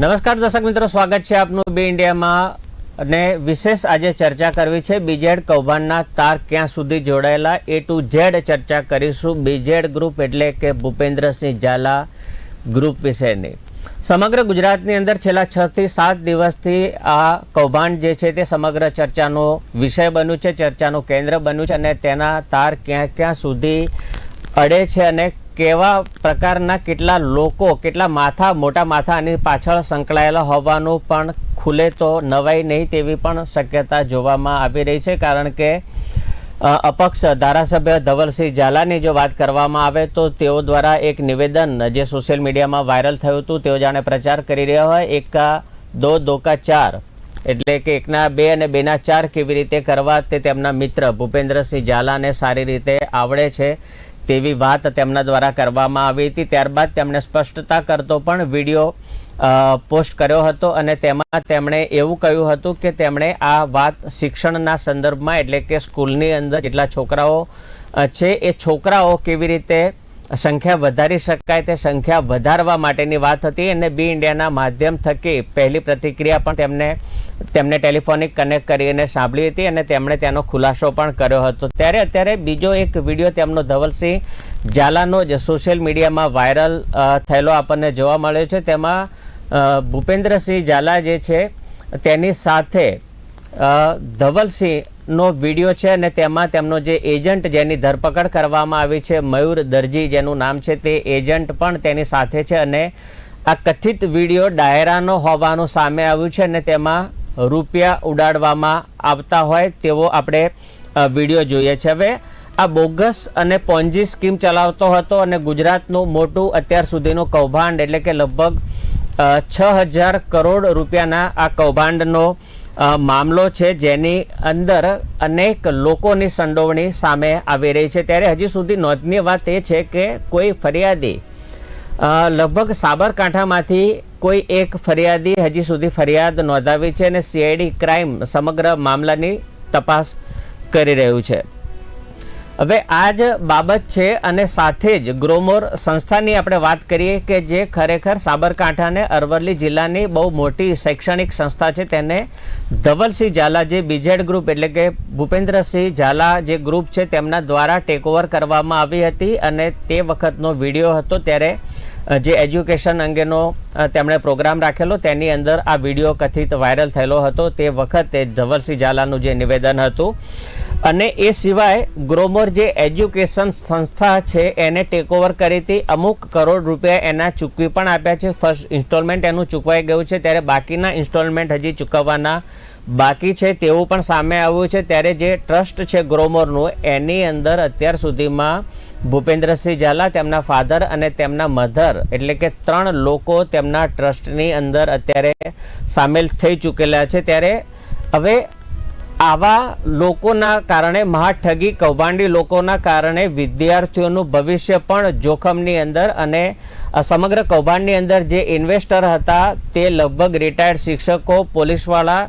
નમસ્કાર દર્શક મિત્રો, સ્વાગત છે આપનું બે ઇન્ડિયામાં. અને વિશેષ આજે ચર્ચા કરવી છે બીજેડ કૌભાંડના તાર ક્યાં સુધી જોડાયેલા? એ ટુ ઝેડ ચર્ચા કરીશું. બીજેડ ગ્રુપ એટલે કે ભૂપેન્દ્રસિંહ ઝાલા ગ્રુપ વિશેની. સમગ્ર ગુજરાતની અંદર છેલ્લા છ થી સાત દિવસથી આ કૌભાંડ જે છે તે સમગ્ર ચર્ચાનો વિષય બન્યું છે, ચર્ચાનું કેન્દ્ર બન્યું છે અને તેના તાર ક્યાં ક્યાં સુધી અડે છે અને કેવા પ્રકારના કેટલા લોકો, કેટલા માથા, મોટા માથા આની પાછળ સંકળાયેલા હોવાનું પણ ખુલે તો નવાઈ નહીં તેવી પણ શક્યતા જોવામાં આવી રહી છે. કારણ કે અપક્ષ ધારાસભ્ય ધવલસિંહ ઝાલાની જો વાત કરવામાં આવે તો તેઓ દ્વારા એક નિવેદન જે સોશિયલ મીડિયામાં વાયરલ થયું હતું, તેઓ જાણે પ્રચાર કરી રહ્યા હોય. એકા દો દોકા ચાર, એટલે કે એકના બે અને બેના ચાર કેવી રીતે કરવા તે તેમના મિત્ર ભૂપેન્દ્રસિંહ ઝાલાને સારી રીતે આવડે છે. તેવી વાત તેમના દ્વારા કરવામાં આવી હતી. ત્યારબાદ તેમણે સ્પષ્ટતા કરતો પણ વીડિયો પોસ્ટ કર્યો હતો અને તેમાં તેમણે એવું કહ્યું હતું કે તેમણે આ વાત શિક્ષણના સંદર્ભમાં એટલે કે સ્કૂલની અંદર જેટલા છોકરાઓ છે એ છોકરાઓ કેવી રીતે સંખ્યા વધારી શકાય તે સંખ્યા વધારવા માટેની વાત હતી અને બી ઇન્ડિયાના માધ્યમ થકી પહેલી પ્રતિક્રિયા પણ તેમને તેમને ટેલિફોનિક કનેક્ટ કરીને સાંભળી હતી અને તેમણે તેનો ખુલાસો પણ કર્યો હતો. ત્યારે અત્યારે બીજો એક વીડિયો તેમનો ધવલસિંહ ઝાલાનો જ સોશિયલ મીડિયામાં વાયરલ થયેલો આપણને જોવા મળ્યો છે. તેમાં ભૂપેન્દ્રસિંહ ઝાલા જે છે તેની સાથે અ, ધવલસિંહનો વીડિયો છે અને તેમાં તેમનો જે એજન્ટ જેની ધરપકડ કરવામાં આવી છે, મયુર દરજી જેનું નામ છે, તે એજન્ટ પણ તેની સાથે છે અને આ કથિત વીડિયો ડાયરાનો હોવાનું સામે આવ્યું છે અને તેમાં રૂપિયા ઉડાડવામાં આવતા હોય તેવો આપણે વીડિયો જોઈએ છે. હવે આ બોગસ અને પોન્જી સ્કીમ ચલાવતો હતો અને ગુજરાતનું મોટું અત્યાર સુધીનું કૌભાંડ એટલે કે લગભગ છ હજાર કરોડ રૂપિયાના આ કૌભાંડનો મામલો છે જેની અંદર અનેક લોકોની સંડોવણી સામે આવી રહી છે. ત્યારે હજી સુધી નોંધનીય વાત એ છે કે કોઈ ફરિયાદી લગભગ સાબરકાંઠામાંથી કોઈ એક ફરિયાદી હજી સુધી ફરિયાદ નોંધાવી છે અને સીઆઈડી ક્રાઇમ સમગ્ર મામલાની તપાસ કરી રહ્યું છે. હવે આ જ બાબત છે અને સાથે જ ગ્રોમોર સંસ્થાની આપણે વાત કરીએ કે જે ખરેખર સાબરકાંઠા અને અરવલ્લી જિલ્લાની બહુ મોટી શૈક્ષણિક સંસ્થા છે તેને ધવલસિંહ ઝાલા જે બીજેડ ગ્રુપ એટલે કે ભૂપેન્દ્રસિંહ ઝાલા જે ગ્રુપ છે તેમના દ્વારા ટેકઓવર કરવામાં આવી હતી અને તે વખતનો વીડિયો હતો ત્યારે જે એજ્યુકેશન અંગેનો તેમણે પ્રોગ્રામ રાખેલો તેની અંદર આ વીડિયો કથિત વાયરલ થયેલો હતો તે વખતે ધવલસિંહ ઝાલાનું જે નિવેદન હતું. અને એ સિવાય ગ્રોમર જે એજ્યુકેશન સંસ્થા છે, એને ટેકઓવર કરી હતી. અમુક કરોડ રૂપિયા એના ચૂકવી પણ આપ્યા છે. ફર્સ્ટ ઇન્સ્ટોલમેન્ટ એનું ચૂકવાઈ ગયું છે. ત્યારે બાકીના ઇન્સ્ટોલમેન્ટ હજી ચૂકવવાના બાકી છે. તેવું પણ સામે આવ્યું છે. ત્યારે જે ટ્રસ્ટ છે ગ્રોમરનું, એની અંદર અત્યાર સુધીમાં ભૂપેન્દ્રસિંહ ઝાલા તેમના ફાધર અને તેમના મધર એટલે કે ત્રણ લોકો તેમના ટ્રસ્ટની અંદર અત્યારે સામેલ થઈ ચૂકેલા છે. ત્યારે હવે આવા લોકોના કારણે મહાઠગી કૌભાંડી લોકોના કારણે વિદ્યાર્થીઓનું ભવિષ્ય પણ જોખમની અંદર અને સમગ્ર કૌભાંડની અંદર જે ઇન્વેસ્ટર હતા તે લગભગ રિટાયર્ડ શિક્ષકો, પોલીસવાળા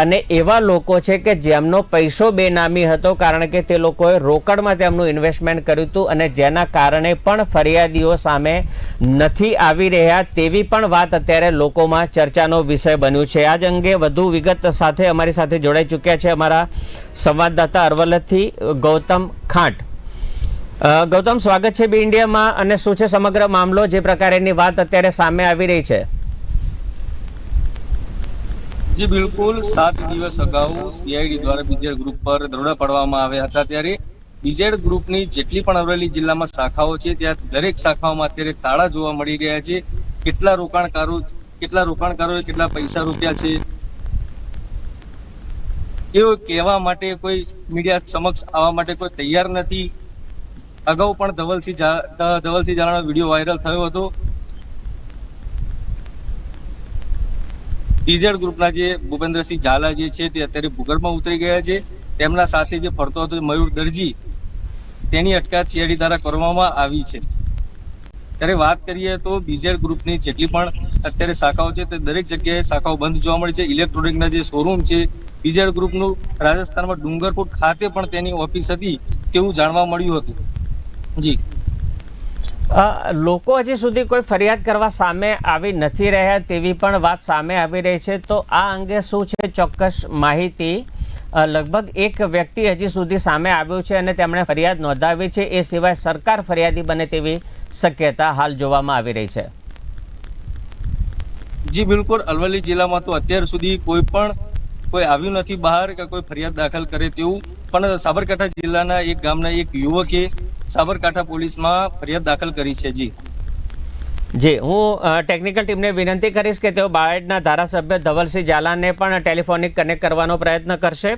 અને એવા લોકો છે કે જેમનો પૈસો બેનામી હતો, કારણ કે તે લોકોએ રોકડમાં તેમનું ઇન્વેસ્ટમેન્ટ કર્યું હતું અને જેના કારણે પણ ફરિયાદીઓ સામે નથી આવી રહ્યા તેવી પણ વાત અત્યારે લોકોમાં ચર્ચાનો વિષય બન્યું છે. આજ અંગે વધુ વિગત સાથે અમારી સાથે જોડાઈ ચૂક્યા છે અમારા સંવાદદાતા અરવલ્લીથી ગૌતમ ખાંટ. ગૌતમ, સ્વાગત છે બી ઇન્ડિયામાં અને શું છે સમગ્ર મામલો? જે પ્રકારેની વાત અત્યારે સામે આવી રહી છે. જી બિલકુલ સાત દિવસ અગાઉ સીઆઈડી દ્વારા બીજેડ ગ્રુપ પર દરોડા પાડવામાં આવ્યા હતા. ત્યારે બીજેડ ગ્રુપની જેટલી પણ અરવલ્લી જિલ્લામાં શાખાઓ છે, ત્યાં દરેક શાખાઓમાં અત્યારે તાળા જોવા મળી રહ્યા છે. કેટલા રોકાણકારો, કેટલા રોકાણકારોએ કેટલા પૈસા રૂપિયા છે? એવું કહેવા માટે કોઈ મીડિયા સમક્ષ આવવા માટે કોઈ તૈયાર નથી. અગાઉ પણ ધવલસિંહ ધવલસિંહ ઝાલાનો વીડિયો વાયરલ થયો હતો. ટીઝેડ ગ્રુપના જે ભૂપેન્દ્રસિંહ ઝાલા જે છે તે અત્યારે ભૂગર્ભમાં ઉતરી ગયા છે. તેમના સાથે જે ફરતો હતો મયુર દરજી, તેની અટકાયત સીઆઈડી દ્વારા કરવામાં આવી છે. ત્યારે વાત કરીએ તો બીઝેડ ગ્રુપની જેટલી પણ અત્યારે શાખાઓ છે તે દરેક જગ્યાએ શાખાઓ બંધ જોવા મળી છે. ઇલેક્ટ્રોનિકના જે શોરૂમ છે બીઝેડ ગ્રુપનું રાજસ્થાનમાં ડુંગરપુર ખાતે પણ તેની ઓફિસ હતી તેવું જાણવા મળ્યું હતું. જી. લોકો હજી સુધી કોઈ ફરિયાદ કરવા સામે આવી નથી રહ્યા તેવી પણ વાત સામે આવી રહી છે. તો આ અંગે શું છે ચોક્કસ માહિતી? લગભગ એક વ્યક્તિ હજી સુધી સામે આવ્યું છે અને તેમણે ફરિયાદ નોંધાવી છે. એ સિવાય સરકાર ફરિયાદી બને તેવી શક્યતા હાલ જોવામાં આવી રહી છે. જી, બિલકુલ. અરવલ્લી જિલ્લામાં તો અત્યાર સુધી કોઈ પણ કોઈ આવ્યું નથી બહાર કે કોઈ ફરિયાદ દાખલ કરે તેવું. પણ સાબરકાંઠા જિલ્લાના એક ગામના એક યુવકે સાબરકાંઠા પોલીસમાં ફરિયાદ દાખલ કરી છે, જી. જી, હું ટેકનિકલ ટીમને વિનંતી કરીશ કે તેઓ બાયડના ધારાસભ્ય ધવલસિંહ ઝાલાને પણ ટેલિફોનિક કનેક્ટ કરવાનો પ્રયત્ન કરશે.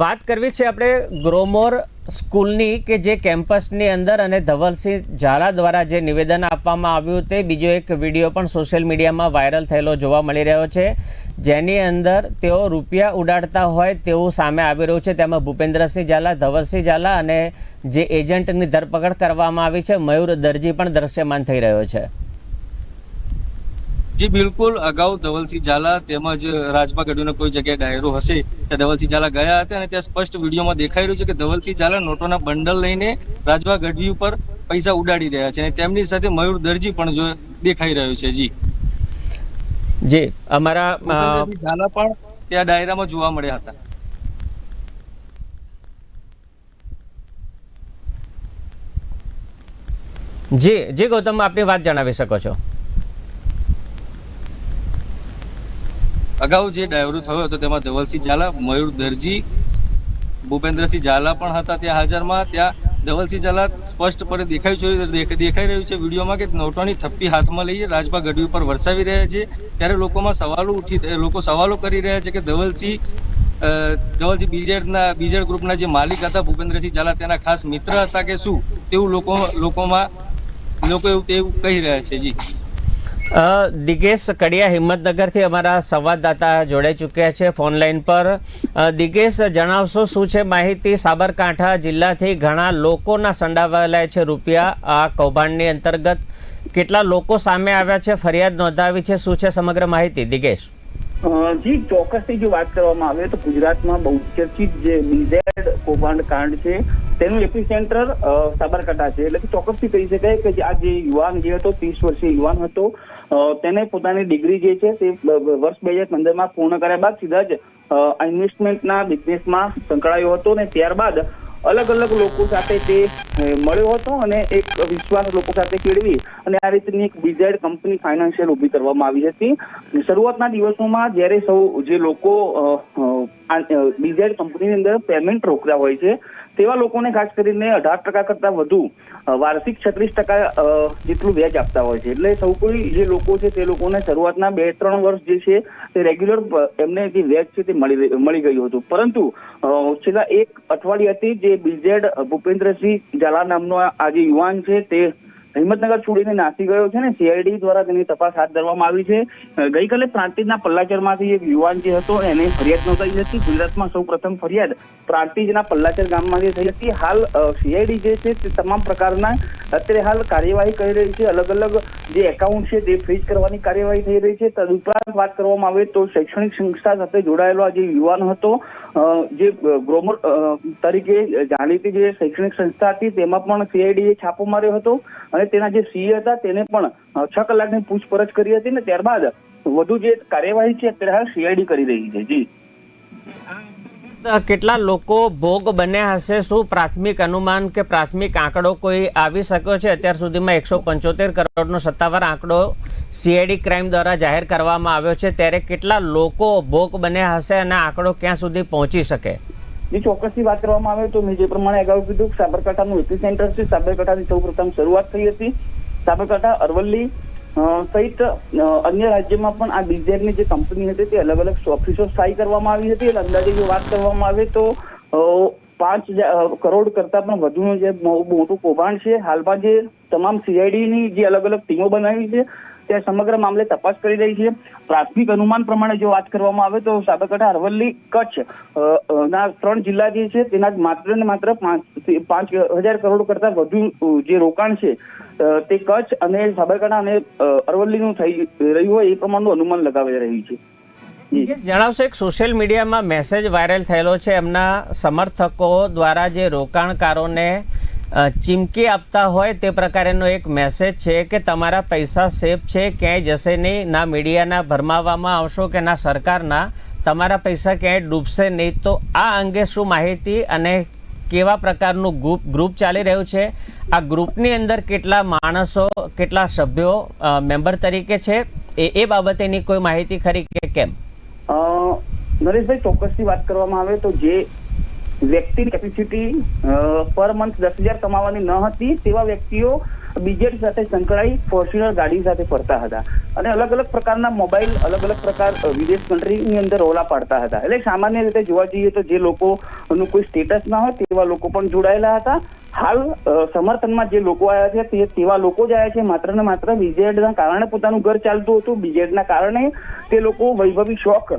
વાત કરવી છે આપણે ગ્રોમોર સ્કૂલની કે જે કેમ્પસની અંદર અને ધવલસિંહ ઝાલા દ્વારા જે નિવેદન આપવામાં આવ્યું તે બીજો એક વીડિયો પણ સોશિયલ મીડિયામાં વાયરલ થયેલો જોવા મળી રહ્યો છે. જેની અંદર તેઓ રૂપિયા ઉડાડતા હોય તેવું સામે આવી રહ્યું છે. તેમાં ભૂપેન્દ્રસિંહ ઝાલા, ધવલસિંહ ઝાલા અને જે એજન્ટની ધરપકડ કરવામાં આવી છે, મયુર દરજી પણ દ્રશ્યમાન થઈ રહ્યો છે. જી, બિલકુલ. અગાઉ ધવલસિંહ ઝાલા તેમજ રાજભા ગઢવીનો કોઈ જગ્યાએ ડાયરો હશે ત્યાં ધવલસિંહ ઝાલા ગયા હતા અને ત્યાં સ્પષ્ટ વિડીયોમાં દેખાઈ રહ્યું છે કે ધવલસિંહ ઝાલા નોટોના બંડલ લઈને રાજભા ગઢવી ઉપર પૈસા ઉડાડી રહ્યા છે અને તેમની સાથે મયુર દરજી પણ જો દેખાઈ રહ્યો છે. જી. જી અમારા ઝાલા પણ ત્યાં ડાયરામાં જોવા મળ્યા હતા. જે જે ગૌતમ આપની વાત જણાવી શકો છો? અગાઉ જે ડાયરો થયો હતો તેમાં ધવલસિંહ ઝાલા મયુર દરજી ભૂપેન્દ્રસિંહ ઝાલા પણ હતા ત્યાં હાજરમાં. ત્યાં ધવલસિંહ ઝાલા સ્પષ્ટપણે દેખાય છે દેખાઈ રહ્યું છે વિડીયોમાં કે નોટોની થપ્પી હાથમાં લઈએ, રાજભા ગઢવી ઉપર વરસાવી રહ્યા છે. ત્યારે લોકોમાં સવાલો ઉઠી લોકો સવાલો કરી રહ્યા છે કે ધવલસિંહ ધવલસિંહ બીજેડના, બીજેડ ગ્રુપના જે માલિક હતા ભૂપેન્દ્રસિંહ ઝાલા તેના ખાસ મિત્ર હતા કે શું? તેવું લોકો, લોકોમાં લોકો એવું, તેવું કહી રહ્યા છે, જી. દિગેશ કડિયા હિંમતનગરથી અમારા સંવાદદાતા જોડાઈ ચૂક્યા છે ફોન લાઈન પર. દિગેશ, જણાવશો શું છે માહિતી? સાબરકાંઠા જિલ્લાથી ઘણા લોકોના સંડાવાયેલા છે રૂપિયા. આ કૌભાંડની અંતર્ગત કેટલા લોકો સામે આવ્યા છે? ફરિયાદ નોંધાવી છે. શું છે સમગ્ર માહિતી? દિગેશ. જી, ચોક્કસથી જો વાત કરવામાં આવે તો ગુજરાતમાં બહુ ચર્ચિત જે બીઝેડ કૌભાંડ કાંડ છે, તેનું એપિસેન્ટર સાબરકાંઠા છે. એટલે કે ચોક્કસથી કહી શકાય કે આ જે યુવાન જે હતો, ત્રીસ વર્ષીય યુવાન હતો તેને પોતાની ડિગ્રી જે છે, તે વર્ષ બે હજાર પંદરમાં પૂર્ણ કર્યા બાદ સીધા જ ઇન્વેસ્ટમેન્ટના બિઝનેસમાં સંકળાયો હતો અને ત્યારબાદ અલગ અલગ લોકો સાથે તે મળ્યો હતો અને એક વિશ્વાસ લોકો સાથે કેળવી અને આ રીતની એક બીઝેડ કંપની ફાઇનાન્શિયલ ઊભી કરવામાં આવી હતી. શરૂઆતના દિવસોમાં જ્યારે સૌ, જે લોકો બીઝેડ કંપનીની અંદર પેમેન્ટ રોકતા હોય છે, તેવા લોકોને ખાસ કરીને અઢાર ટકા કરતા વધુ વાર્ષિક છત્રીસ ટકા જેટલું વ્યાજ આપતા હોય છે. એટલે સૌ કોઈ જે લોકો છે તે લોકોને શરૂઆતના બે ત્રણ વર્ષ જે છે તે રેગ્યુલર એમને જે વ્યાજ છે તે મળી મળી ગયું હતું. પરંતુ છેલ્લા એક અઠવાડિયાથી જે બીજેડ ભૂપેન્દ્રસિંહ ઝાલા નામનો આ આ જે યુવાન છે, તે હિંમતનગર છોડીને નાસી ગયો છે ને સીઆઈડી દ્વારા તેની તપાસ હાથ ધરવામાં આવી છે. ગઈકાલે પ્રાંતિજના પલ્લાચરમાંથી એક યુવાન જે હતો, એને ફરિયાદ નોંધાઈ હતી. ગુજરાતમાં સૌ પ્રથમ ફરિયાદ પ્રાંતિજના પલ્લાચર ગામમાંથી થઈ હતી. હાલ સીઆઈડી જે છે, તે તમામ પ્રકારના અત્યારે હાલ કાર્યવાહી કરી રહી છે. અલગ અલગ જે એકાઉન્ટ છે, તે ફ્રીઝ કરવાની કાર્યવાહી થઈ રહી છે. તદુપરાંત વાત કરવામાં આવે તો શૈક્ષણિક સંસ્થા સાથે જોડાયેલો આ જે યુવાન હતો જે ગ્રોમર તરીકે જાણીતી જે શૈક્ષણિક સંસ્થા હતી, તેમાં પણ સીઆઈડીએ છાપો માર્યો હતો અને તેના જે સીએ હતા, તેને પણ છ કલાકની પૂછપરછ કરી હતી ને ત્યારબાદ વધુ જે કાર્યવાહી છે, અત્યારે સીઆઈડી કરી રહી છે. જી. કેટલા લોકો ભોગ બન્યા હશે? શું પ્રાથમિક અનુમાન કે પ્રાથમિક આંકડો કોઈ આવી શક્યો છે? અત્યાર સુધીમાં એકસો પંચોતેર કરોડનો સત્તાવાર આંકડો સીઆઈડી ક્રાઇમ દ્વારા જાહેર કરવામાં આવ્યો છે. ત્યારે કેટલા લોકો ભોગ બન્યા હશે અને આંકડો ક્યાં સુધી પહોંચી શકે? જે ચોક્કસથી વાત કરવામાં આવે તો મેં જે પ્રમાણે અગાઉ કીધું કે સાબરકાંઠાનું એપી સેન્ટર છે. સાબરકાંઠાની સૌ પ્રથમ શરૂઆત થઈ હતી. સાબરકાંઠા, અરવલ્લી સહિત અન્ય રાજ્યમાં પણ આ ડીઝેલની જે કંપની હતી તે અલગ અલગ ઓફિસો સ્થાયી કરવામાં આવી હતી. એટલે અંદાજે જો વાત કરવામાં આવે તો પાંચ કરોડ કરતા પણ વધુનું જે મોટું કૌભાંડ છે. હાલમાં જે તમામ સીઆઈડીની જે અલગ અલગ ટીમો બનાવી છે તે સમગ્ર મામલે તપાસ કરી રહી છે. પ્રાથમિક અનુમાન પ્રમાણે જો વાત કરવામાં આવે તો સાબરકાંઠા અરવલ્લી કચ્છ ના ત્રણ જિલ્લા જે છે તેના માત્ર ને માત્ર પાંચ હજાર કરોડ કરતા વધુ જે રોકાણ છે તે કચ્છ અને સાબરકાંઠા અને અરવલ્લીનું થઈ રહ્યું હોય એ પ્રમાણનું અનુમાન લગાવી રહ્યું છે. જણાવશો એક સોશિયલ મીડિયામાં મેસેજ વાયરલ થયેલો છે. એમના સમર્થકો દ્વારા જે રોકાણકારોને ચીમકી આપતા હોય તે પ્રકારેનો એક મેસેજ છે કે તમારા પૈસા સેફ છે, ક્યાંય જશે નહીં, ના મીડિયાના ભરમાવવામાં આવશો કે ના સરકારના, તમારા પૈસા ક્યાંય ડૂબશે નહીં. તો આ અંગે શું માહિતી અને કેવા પ્રકારનું ગ્રુપ ગ્રુપ ચાલી રહ્યું છે? આ ગ્રુપની અંદર કેટલા માણસો, કેટલા સભ્યો મેમ્બર તરીકે છે? એ એ બાબતેની કોઈ માહિતી ખરી કે કેમ? નરેશભાઈ, ચોક્કસથી વાત કરવામાં આવે તો જે વ્યક્તિની કેપેસિટી પર મંથ દસ હજાર કમાવાની ન હતી તેવા વ્યક્તિઓ બીજેડ સાથે સંકળાઈ ફોર્ચ્યુનર ગાડી સાથે ફરતા હતા. અને અલગ અલગ પ્રકારના મોબાઈલ અલગ અલગ પ્રકાર વિદેશ કન્ટ્રીની અંદર ઓલા પાડતા હતા. એટલે સામાન્ય રીતે જોવા જઈએ તો જે લોકોનું કોઈ સ્ટેટસ ના હોય તેવા લોકો પણ જોડાયેલા હતા. હાલ સમર્થનમાં જે લોકો આવ્યા છે, તે તેવા લોકો જ આવ્યા છે. માત્ર ને માત્ર બીજેડના કારણે પોતાનું ઘર ચાલતું હતું. બીજેડના કારણે તે લોકો વૈભવી શોખ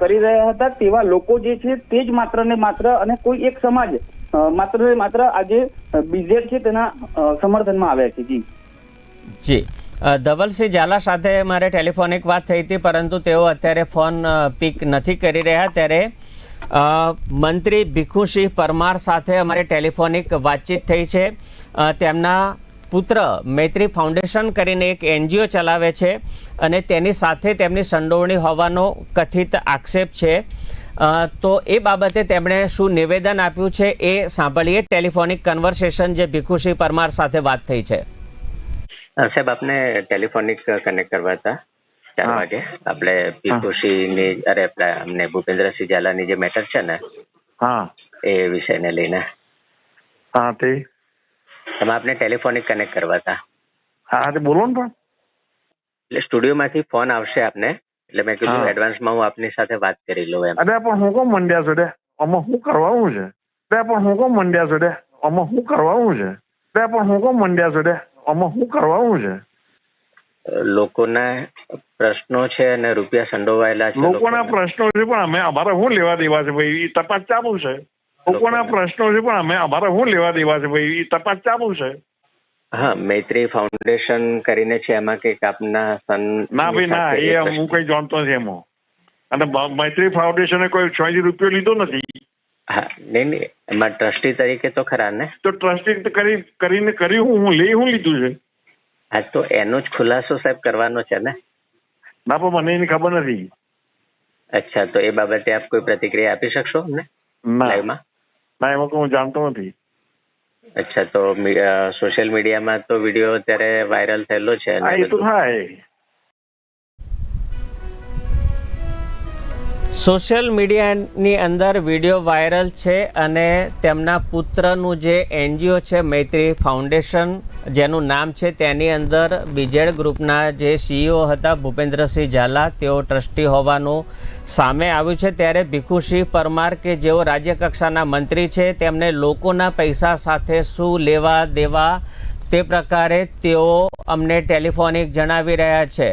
કરી રહ્યા હતા. તેવા લોકો જે છે, તે જ માત્ર ને માત્ર અને કોઈ એક સમાજ માત્ર ને માત્ર આજે બીજેડ છે તેના સમર્થનમાં આવ્યા છે. જી. જી. ધવલસિંહ ઝાલા સાથે મારે ટેલિફોનિક વાત થઈ હતી, પરંતુ તેઓ અત્યારે ફોન પિક નથી કરી રહ્યા. ત્યારે મંત્રી ભીખુસિંહ પરમાર સાથે અમારે ટેલિફોનિક વાતચીત થઈ છે. તેમના પુત્ર મૈત્રી ફાઉન્ડેશન કરીને એક એનજીઓ ચલાવે છે અને તેની સાથે તેમની સંડોવણી હોવાનો કથિત આક્ષેપ છે. તો એ બાબતે તેમણે શું નિવેદન આપ્યું છે એ સાંભળીએ ટેલિફોનિક કન્વર્સેશન જે ભીખુસિંહ પરમાર સાથે વાત થઈ છે. સાહેબ, આપને ટેલિફોનિક કનેક્ટ કરવા હતા. ચાર. વાગે. આપણે પીતુસિંહની અરે આપણે અમને ભૂપેન્દ્રસિંહ ઝાલાની જે મેટર છે ને હા. એ વિષયને લઈને. હા તે. તમે આપને ટેલિફોનિક કનેક્ટ કરવા હતા. હા તે બોલો ને પણ. એટલે સ્ટુડિયોમાંથી ફોન આવશે આપને. એટલે મેં કીધું એડવાન્સમાં હું આપની સાથે વાત કરી લઉં એમ. અરે પણ હું કોમ મંડ્યા છો ડે આમાં શું કરવાનું છે? બે પણ હું કોમ મંડ્યા છો ડે આમાં શું કરવાનું છે? બે પણ હું કોમ મંડ્યા છો ડે આમાં શું કરવાનું છે? લોકોના પ્રશ્નો છે અને રૂપિયા સંડોવાયેલા છે લોકોના. પ્રશ્નો છે પણ અમે અમારે શું લેવા દેવા છે ભાઈ? એ તપાસ ચાલુ છે. લોકોના પ્રશ્નો છે પણ અમે અમારે શું લેવા દેવા છે ભાઈ? એ તપાસ ચાલુ છે. હા મૈત્રી ફાઉન્ડેશન કરીને છે એમાં કંઈક આપના સન ના ભાઈ ના એ હું કઈ જાણતો નથી એમાં. અને મૈત્રી ફાઉન્ડેશને કોઈ છ રૂપિયો લીધો નથી. હા નહીં નહીં એમાં ટ્રસ્ટી તરીકે તો ખરા ને? તો ટ્રસ્ટી કરી કરીને કર્યું હું લઈ હું લીધું છે. હા તો એનો જ ખુલાસો સાહેબ કરવાનો છે ને? ના પણ મને એની ખબર નથી. અચ્છા તો એ બાબતે આપ કોઈ પ્રતિક્રિયા આપી શકશો અમને ના. લાઈવમાં? ના એમાં હું જાણતો નથી. અચ્છા તો સોશિયલ મીડિયામાં તો વીડિયો અત્યારે વાયરલ થયેલો છે એ તો થાય. સોશિયલ મીડિયાની અંદર વીડિયો વાયરલ છે અને તેમના પુત્રનું જે એનજીઓ છે, મૈત્રી ફાઉન્ડેશન, જેનું નામ છે તેની અંદર બીજેડ ગ્રુપના જે સીઈઓ હતા, ભૂપેન્દ્રસિંહ ઝાલા, તેઓ ટ્રસ્ટી હોવાનું સામે આવ્યું છે. ત્યારે ભીખુસિંહ પરમાર કે જેઓ રાજ્યકક્ષાના મંત્રી છે, તેમને લોકોના પૈસા સાથે શું લેવા દેવા તે પ્રકારે તેઓ અમને ટેલિફોનિક જણાવી રહ્યા છે.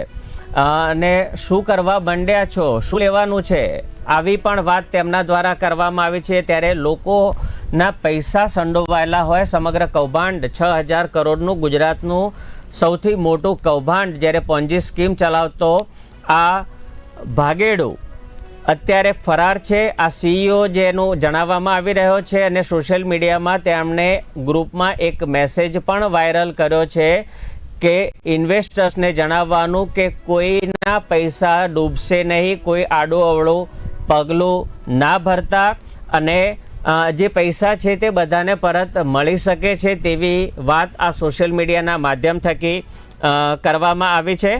અને શું કરવા બંડ્યા છો? શું લેવાનું છે? આવી પણ વાત તેમના દ્વારા કરવામાં આવી છે. ત્યારે લોકોના પૈસા સંડોવાયેલા હોય સમગ્ર કૌભાંડ. છ હજાર કરોડનું ગુજરાતનું સૌથી મોટું કૌભાંડ જ્યારે પોન્જી સ્કીમ ચલાવતો આ ભાગેડું. અત્યારે ફરાર છે. આ સીઈઓ જેનું જણાવવામાં આવી રહ્યો છે અને સોશિયલ મીડિયામાં તેમણે ગ્રુપમાં એક મેસેજ પણ વાયરલ કર્યો છે કે ઇન્વેસ્ટર્સને જણાવવાનું કે કોઈના પૈસા ડૂબશે નહીં, કોઈ આડું અવળું પગલું ના ભરતા અને જે પૈસા છે તે બધાને પરત મળી શકે છે તેવી વાત આ સોશિયલ મીડિયાના માધ્યમ થકી કરવામાં આવી છે.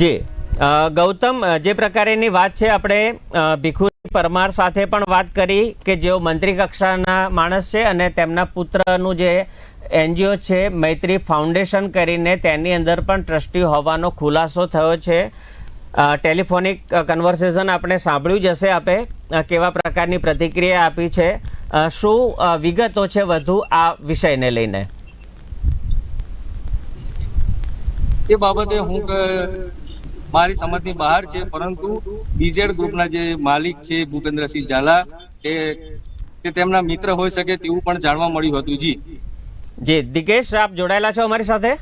જી ગૌતમ જે પ્રકારેની વાત છે, આપણે ભીખુ પરમાર સાથે પણ વાત કરી કે જેઓ મંત્રી કક્ષાના માણસ છે અને તેમના પુત્રનું જે એનજીઓ છે, મૈત્રી ફાઉન્ડેશન કરીને તેની અંદર પણ ટ્રસ્ટી હોવાનો ખુલાસો થયો છે. ટેલિફોનિક કન્વર્સેશન આપણે સાંભળ્યું જ હશે આપે કેવા પ્રકારની પ્રતિક્રિયા આપી છે. શું વિગતો છે વધુ આ વિષયને લઈને? એ બાબતે હું મારી સમજની બહાર છે, પરંતુ બીઝેડ ગ્રુપના જે માલિક છે, ભૂપેન્દ્રસિંહ ઝાલા, તે તેમના મિત્ર હોઈ શકે તેવું પણ જાણવા મળ્યું હતું, જી. જી, દિગેશ, આપ જોડાયેલા છો અમારી સાથે?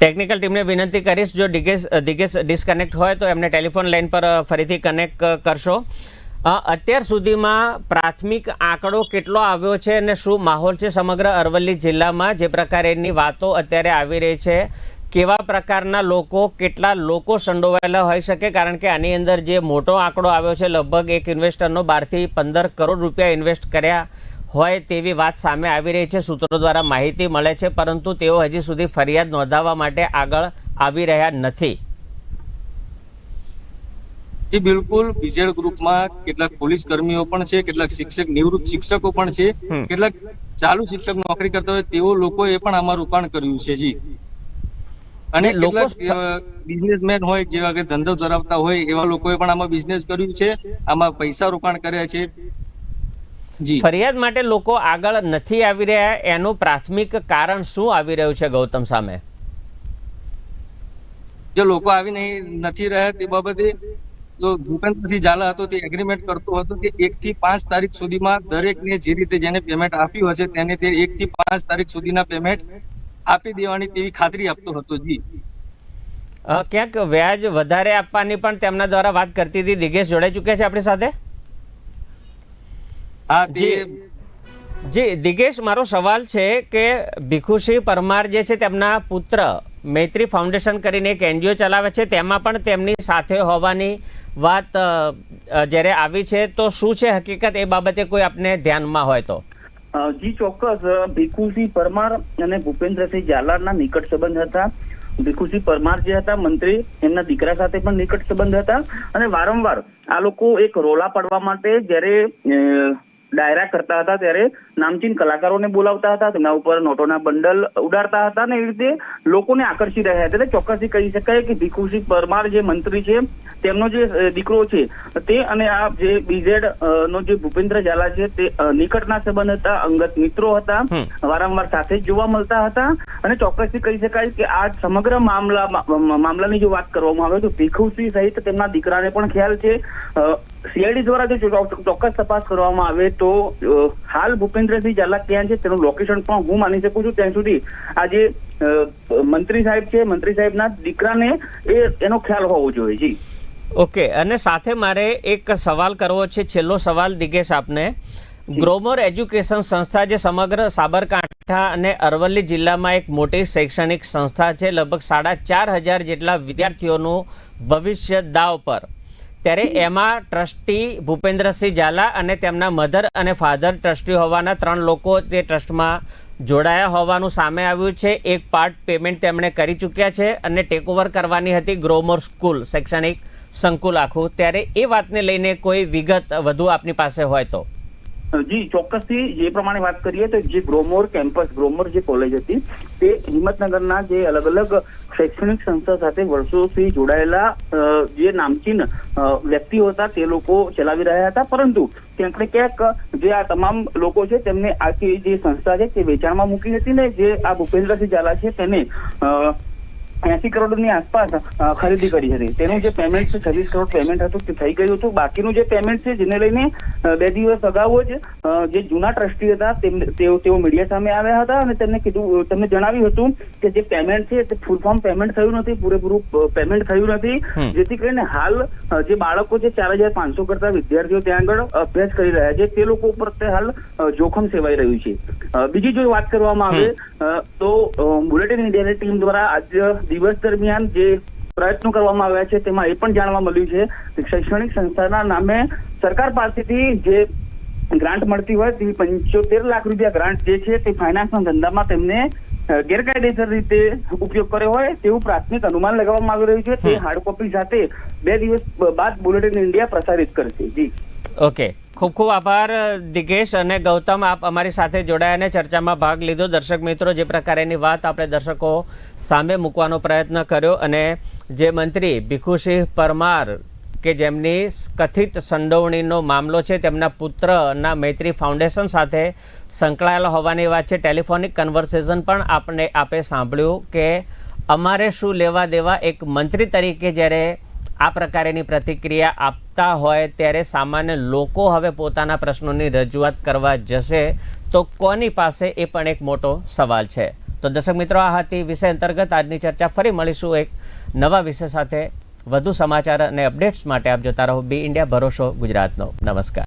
ટેકનિકલ ટીમને વિનંતી કરીશ, જો દિગેશ દિગેશ ડિસ્કનેક્ટ હોય તો એમને ટેલિફોન લાઈન પર ફરીથી કનેક્ટ કરશો. અત્યાર સુધીમાં પ્રાથમિક આંકડો કેટલો આવ્યો છે અને શું માહોલ છે સમગ્ર અરવલ્લી જિલ્લામાં? જે પ્રકારેની વાતો અત્યારે આવી રહી છે. કેવા પ્રકારના લોકો, કેટલા લોકો સંડોવાયેલા હોઈ શકે? કારણ કે આની અંદર જે મોટો આંકડો આવ્યો છે, લગભગ એક ઇન્વેસ્ટરનો બારથી પંદર કરોડ રૂપિયા ઇન્વેસ્ટ કર્યા હોય તેવી વાત સામે આવી રહી છે. સૂત્રો દ્વારા માહિતી મળે છે, પરંતુ તેઓ હજી સુધી ફરિયાદ નોંધાવવા માટે આગળ આવી રહ્યા નથી. જી બિલકુલ. બીજેડ ગ્રુપમાં કેટલાક પોલીસ કર્મીઓ પણ છે કેટલાક શિક્ષક નિવૃત્ત શિક્ષકો પણ છે. કેટલાક ચાલુ શિક્ષક નોકરી કરતા હોય તેઓ લોકોએ પણ આમાં રોકાણ કર્યું છે જી. અને કેટલાક બિઝનેસમેન હોય જેવા કે ધંધો ધરાવતા હોય એવા લોકોએ પણ આમાં બિઝનેસ કર્યું છે આમાં પૈસા રોકાણ કર્યા છે. જી. ફરિયાદ માટે લોકો આગળ નથી આવી રહ્યા એનું પ્રાથમિક કારણ શું આવી રહ્યું છે ગૌતમ સામે? જે લોકો આવી નહીં નથી રહ્યા તે બાબતે જો ભૂપેન્દ્રસિંહ ઝાલા હતો તે એગ્રીમેન્ટ કરતો હતો કે એક થી પાંચ તારીખ સુધીમાં દરેકને જે રીતે જેને પેમેન્ટ આપ્યું હશે તેને તે એક થી પાંચ તારીખ સુધીના પેમેન્ટ આપી દેવાની તેવી ખાતરી આપતો હતો જી. ક્યાંક વ્યાજ વધારે આપવાની પણ તેમના દ્વારા વાત કરતી હતી. દિગેશ જોડાઈ ચુક્યા છે આપણી સાથે? હા તે જી, દિગેશ, મારો સવાલ છે કે ભીખુસિંહ પરમાર જે છે તેમના પુત્ર મૈત્રી ફાઉન્ડેશન કરીને એક એનજીઓ ચલાવે છે, તેમાં પણ તેમની સાથે હોવાની વાત જ્યારે આવી છે, તો શું છે હકીકત? એ બાબતે કોઈ આપને ધ્યાનમાં હોય તો. જી, ચોક્કસ. ભીખુસિંહ પરમાર અને ભૂપેન્દ્રસિંહ ઝાલાના નિકટ સંબંધ હતા. ભીખુસિંહ પરમાર જે હતા, મંત્રી, એમના દીકરા સાથે પણ નિકટ સંબંધ હતા. અને વારંવાર આ લોકો એક રોલા પાડવા માટે જ્યારે ડાયરા કરતા હતા ત્યારે નામચીન કલાકારોને બોલાવતા હતા તેમના ઉપર નોટોના બંડલ ઉડાડતા હતા અને એ રીતે લોકોને આકર્ષી રહ્યા હતા. એટલે ચોક્કસથી કહી શકાય કે ભીખુસિંહ પરમાર જે મંત્રી છે તેમનો જે દીકરો છે તે અને આ જે બીઝેડ નો જે ભૂપેન્દ્ર ઝાલા છે તે નિકટના સંબંધ હતા અંગત મિત્રો હતા વારંવાર સાથે જોવા મળતા હતા. અને ચોક્કસથી કહી શકાય કે આ સમગ્ર મામલા મામલાની જો વાત કરવામાં આવે તો ભીખુસિંહ સહિત તેમના દીકરાને પણ ખ્યાલ છે. સીઆઈડી દ્વારા જો ચોક્કસ તપાસ કરવામાં આવે તો હાલ ભૂપેન્દ્રસિંહ ઝાલા ક્યાં છે તેનું લોકેશન પણ હું માની શકું છું. ત્યાં સુધી આ જે મંત્રી સાહેબ છે મંત્રી સાહેબના દીકરાને એ એનો ખ્યાલ હોવો જોઈએ. જી. ઓકે અને સાથે મારે એક સવાલ કરવો છે. છેલ્લો સવાલ દિગેશ આપને. ગ્રોમર એજ્યુકેશન સંસ્થા જે સમગ્ર સાબરકાંઠા અને અરવલ્લી જિલ્લામાં એક મોટી શૈક્ષણિક સંસ્થા છે લગભગ સાડા ચાર હજાર જેટલા વિદ્યાર્થીઓનું ભવિષ્ય દાવ પર. ત્યારે એમાં ટ્રસ્ટી ભૂપેન્દ્રસિંહ ઝાલા અને તેમના મધર અને ફાધર ટ્રસ્ટી હોવાના ત્રણ લોકો તે ટ્રસ્ટમાં જોડાયા હોવાનું સામે આવ્યું છે. એક પાર્ટ પેમેન્ટ તેમણે કરી ચૂક્યા છે અને ટેકઓવર કરવાની હતી ગ્રોમોર સ્કૂલ શૈક્ષણિક સંકુલ આખું. ત્યારે એ વાતને લઈને કોઈ વિગત વધુ આપની પાસે હોય તો. જી ચોક્કસથી જે પ્રમાણે વાત કરીએ તો જે ગ્રોમોર કેમ્પસ ગ્રોમોર જે કોલેજ હતી તે હિંમતનગરના જે અલગ અલગ શૈક્ષણિક સંસ્થા સાથે વર્ષોથી જોડાયેલા જે નામચીન વ્યક્તિઓ હતા તે લોકો ચલાવી રહ્યા હતા. પરંતુ ને ક્યાંક જે આ તમામ લોકો છે તેમને આખી જે સંસ્થા છે તે વેચાણમાં મૂકી હતી ને જે આ ભૂપેન્દ્રસિંહ ઝાલા છે તેને અ, એસી કરોડની આસપાસ ખરીદી કરી હતી. તેનું જે પેમેન્ટ છે છવ્વીસ કરોડ પેમેન્ટ હતું તે થઈ ગયું હતું. બાકીનું જે પેમેન્ટ છે જેને લઈને બે દિવસ અગાઉ જ જે જૂના ટ્રસ્ટી હતા તેઓ મીડિયા સામે આવ્યા હતા અને તેમને કીધું તેમને જણાવ્યું હતું કે જે પેમેન્ટ છે તે ફૂલ ફોર્મ પેમેન્ટ થયું નથી પૂરેપૂરું પેમેન્ટ થયું નથી. જેથી કરીને હાલ જે બાળકો છે ચાર હજાર પાંચસો કરતા વિદ્યાર્થીઓ ત્યાં આગળ અભ્યાસ કરી રહ્યા છે. તે લોકો ઉપર તે હાલ જોખમ સેવાઈ રહ્યું છે. બીજી જો વાત કરવામાં આવે તો બુલેટિન ઇન્ડિયાની ટીમ દ્વારા આજ દિવસ દરમિયાન જે પ્રયત્નો કરવામાં આવ્યા છે તેમાં એ પણ જાણવા મળ્યું છે કે શૈક્ષણિક સંસ્થાના નામે સરકાર પાસેથી જે ગ્રાન્ટ મળતી હોય તેવી પંચોતેર લાખ રૂપિયા ગ્રાન્ટ જે છે તે ફાઇનાન્સના ધંધામાં તેમને ગેરકાયદેસર રીતે ઉપયોગ કર્યો હોય તેવું પ્રાથમિક અનુમાન લગાવવામાં આવી રહ્યું છે. તે હાર્ડ કોપી સાથે બે દિવસ બાદ બુલેટિન ઇન્ડિયા પ્રસારિત કરશે. જી. ઓકે. ખૂબ ખૂબ આભાર, દિગેશ અને ગૌતમ, આપ અમારી સાથે જોડાયા અને ચર્ચામાં ભાગ લીધો. દર્શક મિત્રો, જે પ્રકારેની વાત આપણે દર્શકો સામે મૂકવાનો પ્રયત્ન કર્યો અને જે મંત્રી ભીખુસિંહ પરમાર કે જેમની કથિત સંડોવણીનો મામલો છે, તેમના પુત્રના મૈત્રી ફાઉન્ડેશન સાથે સંકળાયેલો હોવાની વાત છે. ટેલિફોનિક કન્વર્સેશન પણ આપણે આપે સાંભળ્યું કે અમારે શું લેવા દેવા એક મંત્રી તરીકે જ્યારે આ પ્રકારેની પ્રતિક્રિયા આપતા હોય ત્યારે સામાન્ય લોકો હવે પોતાના પ્રશ્નોની રજૂઆત કરવા જશે. તો કોની પાસે એ પણ એક મોટો સવાલ છે. તો દર્શક મિત્રો, આ હતી વિષય અંતર્ગત. આજની ચર્ચા ફરી મળીશું એક નવા વિષય સાથે. વધુ સમાચાર અને અપડેટ્સ માટે આપ જોતા રહો. બી ઇન્ડિયા ભરોસો ગુજરાતનો. નમસ્કાર.